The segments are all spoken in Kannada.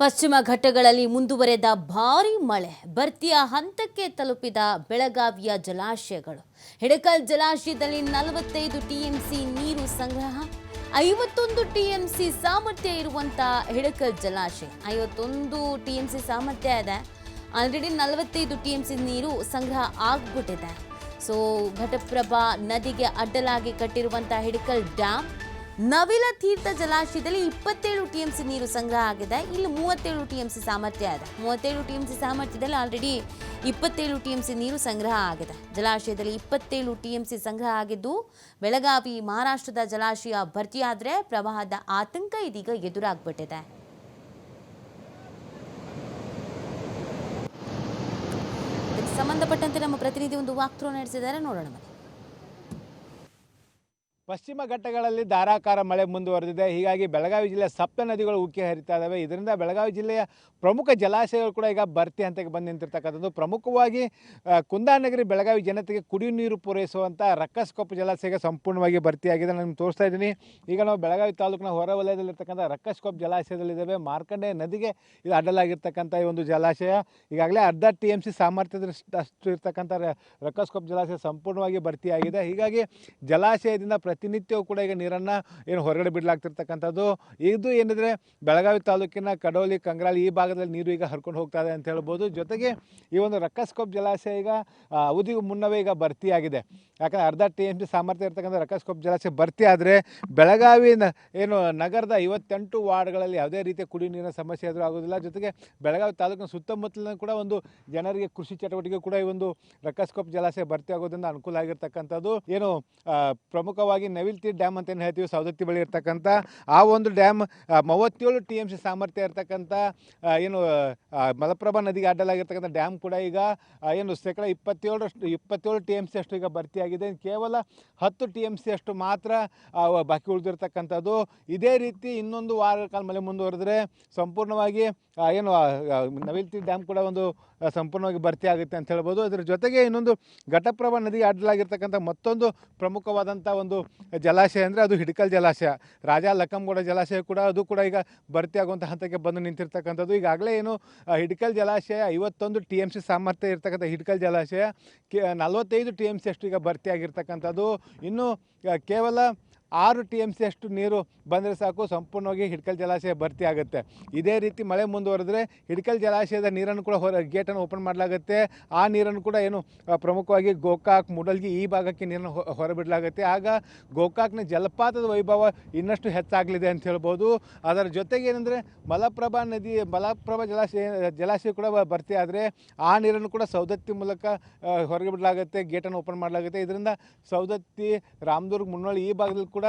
ಪಶ್ಚಿಮ ಘಟ್ಟಗಳಲ್ಲಿ ಮುಂದುವರೆದ ಭಾರಿ ಮಳೆ. ಭರ್ತಿಯ ಹಂತಕ್ಕೆ ತಲುಪಿದ ಬೆಳಗಾವಿಯ ಜಲಾಶಯಗಳು. ಹಿಡಕಲ್ ಜಲಾಶಯದಲ್ಲಿ ನಲವತ್ತೈದು ಟಿಎಂಸಿ ನೀರು ಸಂಗ್ರಹ, ಐವತ್ತೊಂದು ಟಿಎಂಸಿ ಸಾಮರ್ಥ್ಯ ಇರುವಂತಹ ಹಿಡಕಲ್ ಜಲಾಶಯ. ಐವತ್ತೊಂದು ಟಿಎಂಸಿ ಸಾಮರ್ಥ್ಯ ಇದೆ. ಆಲ್ರೆಡಿ ನಲವತ್ತೈದು ಟಿಎಂಸಿ ನೀರು ಸಂಗ್ರಹ ಆಗ್ಬಿಟ್ಟಿದೆ. ಸೊ, ಘಟಪ್ರಭಾ ನದಿಗೆ ಅಡ್ಡಲಾಗಿ ಕಟ್ಟಿರುವಂತಹ ಹಿಡಕಲ್ ಡ್ಯಾಮ್ ನವಿಲ ತೀರ್ಥ ಜಲಾಶಯದಲ್ಲಿ ಇಪ್ಪತ್ತೇಳು ಟಿ ಎಂ ಸಿ ನೀರು ಸಂಗ್ರಹ ಆಗಿದೆ. ಇಲ್ಲಿ ಮೂವತ್ತೇಳು ಟಿ ಎಂ ಸಿ ಸಾಮರ್ಥ್ಯ ಇದೆ. ಮೂವತ್ತೇಳು ಟಿ ಎಂ ಸಿ ಸಾಮರ್ಥ್ಯದಲ್ಲಿ ಆಲ್ರೆಡಿ ಇಪ್ಪತ್ತೇಳು ಟಿ ಎಂ ಸಿ ನೀರು ಸಂಗ್ರಹ ಆಗಿದೆ. ಜಲಾಶಯದಲ್ಲಿ ಇಪ್ಪತ್ತೇಳು ಟಿ ಎಂ ಸಿ ಸಂಗ್ರಹ ಆಗಿದ್ದು, ಬೆಳಗಾವಿ, ಮಹಾರಾಷ್ಟ್ರದ ಜಲಾಶಯ ಭರ್ತಿಯಾದರೆ ಪ್ರವಾಹದ ಆತಂಕ ಇದೀಗ ಎದುರಾಗ್ಬಿಟ್ಟಿದೆ. ಸಂಬಂಧಪಟ್ಟಂತೆ ನಮ್ಮ ಪ್ರತಿನಿಧಿ ಒಂದು ವಾಕ್ಥ್ರೂ ನಡೆಸಿದ್ದಾರೆ. ನೋಡೋಣ ಪಶ್ಚಿಮ ಘಟ್ಟಗಳಲ್ಲಿ ಧಾರಾಕಾರ ಮಳೆ ಮುಂದುವರೆದಿದೆ. ಹೀಗಾಗಿ ಬೆಳಗಾವಿ ಜಿಲ್ಲೆಯ ಸಪ್ತ ನದಿಗಳು ಉಕ್ಕಿ ಹರಿತಾ ಇದ್ದಾವೆ ಇದರಿಂದ ಬೆಳಗಾವಿ ಜಿಲ್ಲೆಯ ಪ್ರಮುಖ ಜಲಾಶಯಗಳು ಕೂಡ ಈಗ ಭರ್ತಿ ಹಂತಕ್ಕೆ ಬಂದು ನಿಂತಿರ್ತಕ್ಕಂಥದ್ದು. ಪ್ರಮುಖವಾಗಿ ಕುಂದಾನಗರಿ ಬೆಳಗಾವಿ ಜನತೆಗೆ ಕುಡಿಯುವ ನೀರು ಪೂರೈಸುವಂಥ ರಕ್ಕಸ್ಕೊಪ್ಪ ಜಲಾಶಯ ಸಂಪೂರ್ಣವಾಗಿ ಭರ್ತಿಯಾಗಿದೆ ನಾನು ತೋರಿಸ್ತಾ ಇದ್ದೀನಿ. ಈಗ ನಾವು ಬೆಳಗಾವಿ ತಾಲೂಕಿನ ಹೊರ ವಲಯದಲ್ಲಿರ್ತಕ್ಕಂಥ ರಕ್ಕಸ್ಕೊಪ್ಪ ಜಲಾಶಯದಲ್ಲಿದ್ದಾವೆ. ಮಾರ್ಕಂಡೆ ನದಿಗೆ ಇದು ಅಡ್ಡಲಾಗಿರ್ತಕ್ಕಂಥ ಈ ಒಂದು ಜಲಾಶಯ. ಈಗಾಗಲೇ ಅರ್ಧ ಟಿ ಎಂ ಸಿ ಸಾಮರ್ಥ್ಯದ ಅಷ್ಟು ಇರ್ತಕ್ಕಂಥ ರಕ್ಕಸ್ಕೊಪ್ಪ ಜಲಾಶಯ ಸಂಪೂರ್ಣವಾಗಿ ಭರ್ತಿಯಾಗಿದೆ. ಹೀಗಾಗಿ ಜಲಾಶಯದಿಂದ ಪ್ರತಿನಿತ್ಯವೂ ಕೂಡ ಈಗ ನೀರನ್ನು ಏನು ಹೊರಗಡೆ ಬಿಡಲಾಗ್ತಿರ್ತಕ್ಕಂಥದ್ದು. ಇದು ಏನಿದ್ರೆ ಬೆಳಗಾವಿ ತಾಲೂಕಿನ ಕಡೋಲಿ ಕಂಗ್ರಾಲಿ ಈ ಭಾಗದಲ್ಲಿ ನೀರು ಈಗ ಹರ್ಕೊಂಡು ಹೋಗ್ತಾ ಇದೆ ಅಂತ ಹೇಳ್ಬೋದು. ಜೊತೆಗೆ ಈ ಒಂದು ರಕ್ಕಸ್ಕೋಪ್ ಜಲಾಶಯ ಈಗ ಅವಧಿಗೂ ಮುನ್ನವೇ ಈಗ ಭರ್ತಿಯಾಗಿದೆ. ಯಾಕಂದರೆ ಅರ್ಧ ಟಿ ಎಂ ಸಿ ಸಾಮರ್ಥ್ಯ ಇರ್ತಕ್ಕಂಥ ರಕ್ಕಸ್ಕೋಪ್ ಜಲಾಶಯ ಭರ್ತಿ ಆದರೆ ಬೆಳಗಾವಿ ಏನು ನಗರದ ಐವತ್ತೆಂಟು ವಾರ್ಡ್ಗಳಲ್ಲಿ ಯಾವುದೇ ರೀತಿಯ ಕುಡಿಯುವ ನೀರಿನ ಸಮಸ್ಯೆ ಆದರೂ ಆಗೋದಿಲ್ಲ ಜೊತೆಗೆ ಬೆಳಗಾವಿ ತಾಲೂಕಿನ ಸುತ್ತಮುತ್ತಲಿನ ಕೂಡ ಒಂದು ಜನರಿಗೆ ಕೃಷಿ ಚಟುವಟಿಕೆ ಕೂಡ ಈ ಒಂದು ರಕ್ಕಸ್ಕೋಪ್ ಜಲಾಶಯ ಭರ್ತಿ ಆಗೋದ್ರಿಂದ ಅನುಕೂಲ ಆಗಿರ್ತಕ್ಕಂಥದ್ದು. ಏನು ಆ, ಪ್ರಮುಖವಾಗಿ ನವಿಲ್ತಿ ಡ್ಯಾಮ್ ಅಂತ ಏನು ಹೇಳ್ತೀವಿ ಸೌದತ್ತಿ ಬಳಿ ಇರ್ತಕ್ಕಂಥ ಆ ಒಂದು ಡ್ಯಾಮ್ ಮೂವತ್ತೇಳು ಟಿ ಎಂ ಸಿ ಸಾಮರ್ಥ್ಯ ಇರ್ತಕ್ಕಂಥ ಏನು ಮಲಪ್ರಭಾ ನದಿಗೆ ಅಡ್ಡಲಾಗಿರ್ತಕ್ಕಂಥ ಡ್ಯಾಮ್ ಕೂಡ ಈಗ ಏನು, ಶೇಕಡ ಇಪ್ಪತ್ತೇಳರಷ್ಟು, ಇಪ್ಪತ್ತೇಳು ಟಿ ಎಂ ಸಿ ಅಷ್ಟು ಈಗ ಭರ್ತಿಯಾಗಿದೆ ಕೇವಲ ಹತ್ತು ಟಿ ಎಂ ಸಿ ಅಷ್ಟು ಮಾತ್ರ ಬಾಕಿ ಉಳಿದಿರ್ತಕ್ಕಂಥದ್ದು. ಇದೇ ರೀತಿ ಇನ್ನೊಂದು ವಾರ ಕಾಲ ಮಳೆ ಮುಂದುವರೆದ್ರೆ ಸಂಪೂರ್ಣವಾಗಿ ಏನು ನವಿಲ್ತಿ ಡ್ಯಾಮ್ ಕೂಡ ಒಂದು ಸಂಪೂರ್ಣವಾಗಿ ಭರ್ತಿ ಆಗುತ್ತೆ ಅಂತ ಹೇಳ್ಬೋದು. ಅದರ ಜೊತೆಗೆ ಇನ್ನೊಂದು ಘಟಪ್ರಭಾ ನದಿಗೆ ಅಡ್ಡಲಾಗಿರ್ತಕ್ಕಂಥ ಮತ್ತೊಂದು ಪ್ರಮುಖವಾದಂಥ ಒಂದು ಜಲಾಶಯ ಅಂದರೆ ಅದು ಹಿಡಕಲ್ ಜಲಾಶಯ. ರಾಜಾ ಲಕ್ಕಂಗೌಡ ಜಲಾಶಯ ಕೂಡ ಅದು ಕೂಡ ಈಗ ಭರ್ತಿ ಆಗುವಂಥ ಹಂತಕ್ಕೆ ಬಂದು ನಿಂತಿರ್ತಕ್ಕಂಥದ್ದು. ಈಗಾಗಲೇ ಏನು ಹಿಡಕಲ್ ಜಲಾಶಯ ಐವತ್ತೊಂದು ಟಿ ಎಂ ಸಿ ಸಾಮರ್ಥ್ಯ ಇರ್ತಕ್ಕಂಥ ಹಿಡಕಲ್ ಜಲಾಶಯ, ಕೆ, ನಲವತ್ತೈದು ಟಿ ಎಂ ಸಿ ಅಷ್ಟು ಈಗ ಭರ್ತಿಯಾಗಿರ್ತಕ್ಕಂಥದ್ದು ಇನ್ನು ಕೇವಲ ಆರು ಟಿ ಎಂ ಸಿ ಅಷ್ಟು ನೀರು ಬಂದರೆ ಸಾಕು, ಸಂಪೂರ್ಣವಾಗಿ ಹಿಡ್ಕಲ್ ಜಲಾಶಯ ಭರ್ತಿ ಆಗುತ್ತೆ. ಇದೇ ರೀತಿ ಮಳೆ ಮುಂದುವರೆದ್ರೆ ಹಿಡ್ಕಲ್ ಜಲಾಶಯದ ನೀರನ್ನು ಕೂಡ ಹೊರ, ಗೇಟನ್ನು ಓಪನ್ ಮಾಡಲಾಗುತ್ತೆ. ಆ ನೀರನ್ನು ಕೂಡ ಏನು ಪ್ರಮುಖವಾಗಿ ಗೋಕಾಕ್, ಮೂಡಲ್ಗಿ ಈ ಭಾಗಕ್ಕೆ ನೀರನ್ನು ಹೊರಬಿಡಲಾಗುತ್ತೆ. ಆಗ ಗೋಕಾಕ್ನ ಜಲಪಾತದ ವೈಭವ ಇನ್ನಷ್ಟು ಹೆಚ್ಚಾಗಲಿದೆ ಅಂತ ಹೇಳ್ಬೋದು. ಅದರ ಜೊತೆಗೆ ಏನಂದರೆ ಮಲಪ್ರಭಾ ನದಿ, ಮಲಪ್ರಭಾ ಜಲಾಶಯ ಜಲಾಶಯ ಕೂಡ ಭರ್ತಿ ಆದರೆ ಆ ನೀರನ್ನು ಕೂಡ ಸೌದತ್ತಿ ಮೂಲಕ ಹೊರಗೆ ಬಿಡಲಾಗುತ್ತೆ, ಗೇಟನ್ನು ಓಪನ್ ಮಾಡಲಾಗುತ್ತೆ. ಇದರಿಂದ ಸೌದತ್ತಿ, ರಾಮದುರ್ಗ ಮುನ್ನೋಳಿ ಈ ಭಾಗದಲ್ಲಿ ಕೂಡ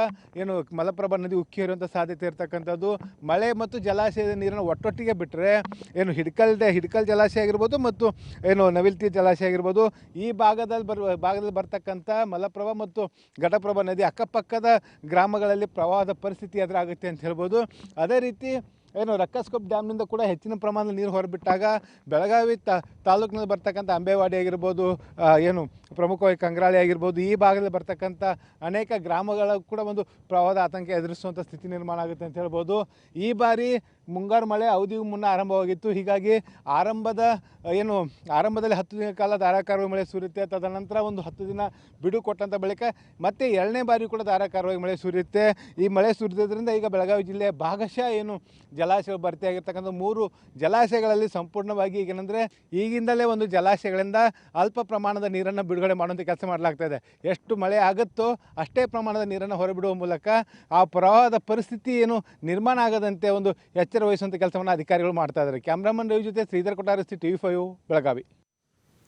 ಏನು ಮಲಪ್ರಭಾ ನದಿ ಉಕ್ಕಿ ಹರಿಯುವಂಥ ಸಾಧ್ಯತೆ ಇರತಕ್ಕಂಥದ್ದು. ಮಳೆ ಮತ್ತು ಜಲಾಶಯದ ನೀರನ್ನು ಒಟ್ಟೊಟ್ಟಿಗೆ ಬಿಟ್ಟರೆ ಏನು ಹಿಡ್ಕಲ್ದೆ, ಹಿಡ್ಕಲ್ ಜಲಾಶಯ ಆಗಿರ್ಬೋದು ಮತ್ತು ಏನು ನವಿಲ್ತಿ ಜಲಾಶಯ ಆಗಿರ್ಬೋದು, ಈ ಭಾಗದಲ್ಲಿ ಬರುವ, ಭಾಗದಲ್ಲಿ ಬರ್ತಕ್ಕಂಥ ಮಲಪ್ರಭಾ ಮತ್ತು ಘಟಪ್ರಭಾ ನದಿ ಅಕ್ಕಪಕ್ಕದ ಗ್ರಾಮಗಳಲ್ಲಿ ಪ್ರವಾಹದ ಪರಿಸ್ಥಿತಿ ಎದುರಾಗುತ್ತೆ ಅಂತ ಹೇಳ್ಬೋದು. ಅದೇ ರೀತಿ ಏನು ರಕ್ಕಸ್ಕೊಪ್ ಡ್ಯಾಮ್ನಿಂದ ಕೂಡ ಹೆಚ್ಚಿನ ಪ್ರಮಾಣದಲ್ಲಿ ನೀರು ಹೊರಬಿಟ್ಟಾಗ ಬೆಳಗಾವಿ ತಾಲೂಕಿನಲ್ಲಿ ಬರ್ತಕ್ಕಂಥ ಅಂಬೇವಾಡಿ ಆಗಿರ್ಬೋದು ಏನು ಪ್ರಮುಖವಾಗಿ ಕಂಗ್ರಾಳಿ ಆಗಿರ್ಬೋದು, ಈ ಭಾಗದಲ್ಲಿ ಬರ್ತಕ್ಕಂಥ ಅನೇಕ ಗ್ರಾಮಗಳ ಕೂಡ ಒಂದು ಪ್ರವಾಹದ ಆತಂಕ ಎದುರಿಸುವಂಥ ಸ್ಥಿತಿ ನಿರ್ಮಾಣ ಆಗುತ್ತೆ ಅಂತ ಹೇಳ್ಬೋದು. ಈ ಬಾರಿ ಮುಂಗಾರು ಮಳೆ ಅವಧಿಗೂ ಮುನ್ನ ಆರಂಭವಾಗಿತ್ತು. ಹೀಗಾಗಿ ಆರಂಭದ, ಏನು, ಆರಂಭದಲ್ಲಿ ಹತ್ತು ದಿನ ಕಾಲ ಧಾರಾಕಾರವಾಗಿ ಮಳೆ ಸುರಿಯುತ್ತೆ. ತದನಂತರ ಒಂದು ಹತ್ತು ದಿನ ಬಿಡು ಕೊಟ್ಟಂಥ ಬಳಿಕ ಮತ್ತೆ ಎರಡನೇ ಬಾರಿ ಕೂಡ ಧಾರಾಕಾರವಾಗಿ ಮಳೆ ಸುರಿಯುತ್ತೆ. ಈ ಮಳೆ ಸುರಿದ್ರಿಂದ ಈಗ ಬೆಳಗಾವಿ ಜಿಲ್ಲೆಯ ಭಾಗಶಃ ಏನು ಜಲಾಶಯ ಭರ್ತಿಯಾಗಿರ್ತಕ್ಕಂಥ ಮೂರು ಜಲಾಶಯಗಳಲ್ಲಿ ಸಂಪೂರ್ಣವಾಗಿ ಈಗೇನೆಂದರೆ ಈಗಿಂದಲೇ ಒಂದು ಜಲಾಶಯಗಳಿಂದ ಅಲ್ಪ ಪ್ರಮಾಣದ ನೀರನ್ನು ಬಿಡುಗಡೆ ಮಾಡುವಂಥ ಕೆಲಸ ಮಾಡಲಾಗ್ತಾ ಇದೆ. ಎಷ್ಟು ಮಳೆ ಆಗುತ್ತೋ ಅಷ್ಟೇ ಪ್ರಮಾಣದ ನೀರನ್ನು ಹೊರಬಿಡುವ ಮೂಲಕ ಆ ಪ್ರವಾಹದ ಪರಿಸ್ಥಿತಿ ಏನು ನಿರ್ಮಾಣ ಆಗದಂತೆ ಒಂದು ಎಚ್ಚರ ವಹಿಸುವಂಥ ಕೆಲಸವನ್ನು ಅಧಿಕಾರಿಗಳು ಮಾಡ್ತಾ ಇದ್ದಾರೆ ಕ್ಯಾಮ್ರಾಮನ್ ರವಿ ಜೊತೆ ಶ್ರೀಧರ್ ಕೊಟ್ಟಾರಸ್ತಿ ಟಿ ಫೈವ್ ಬೆಳಗಾವಿ.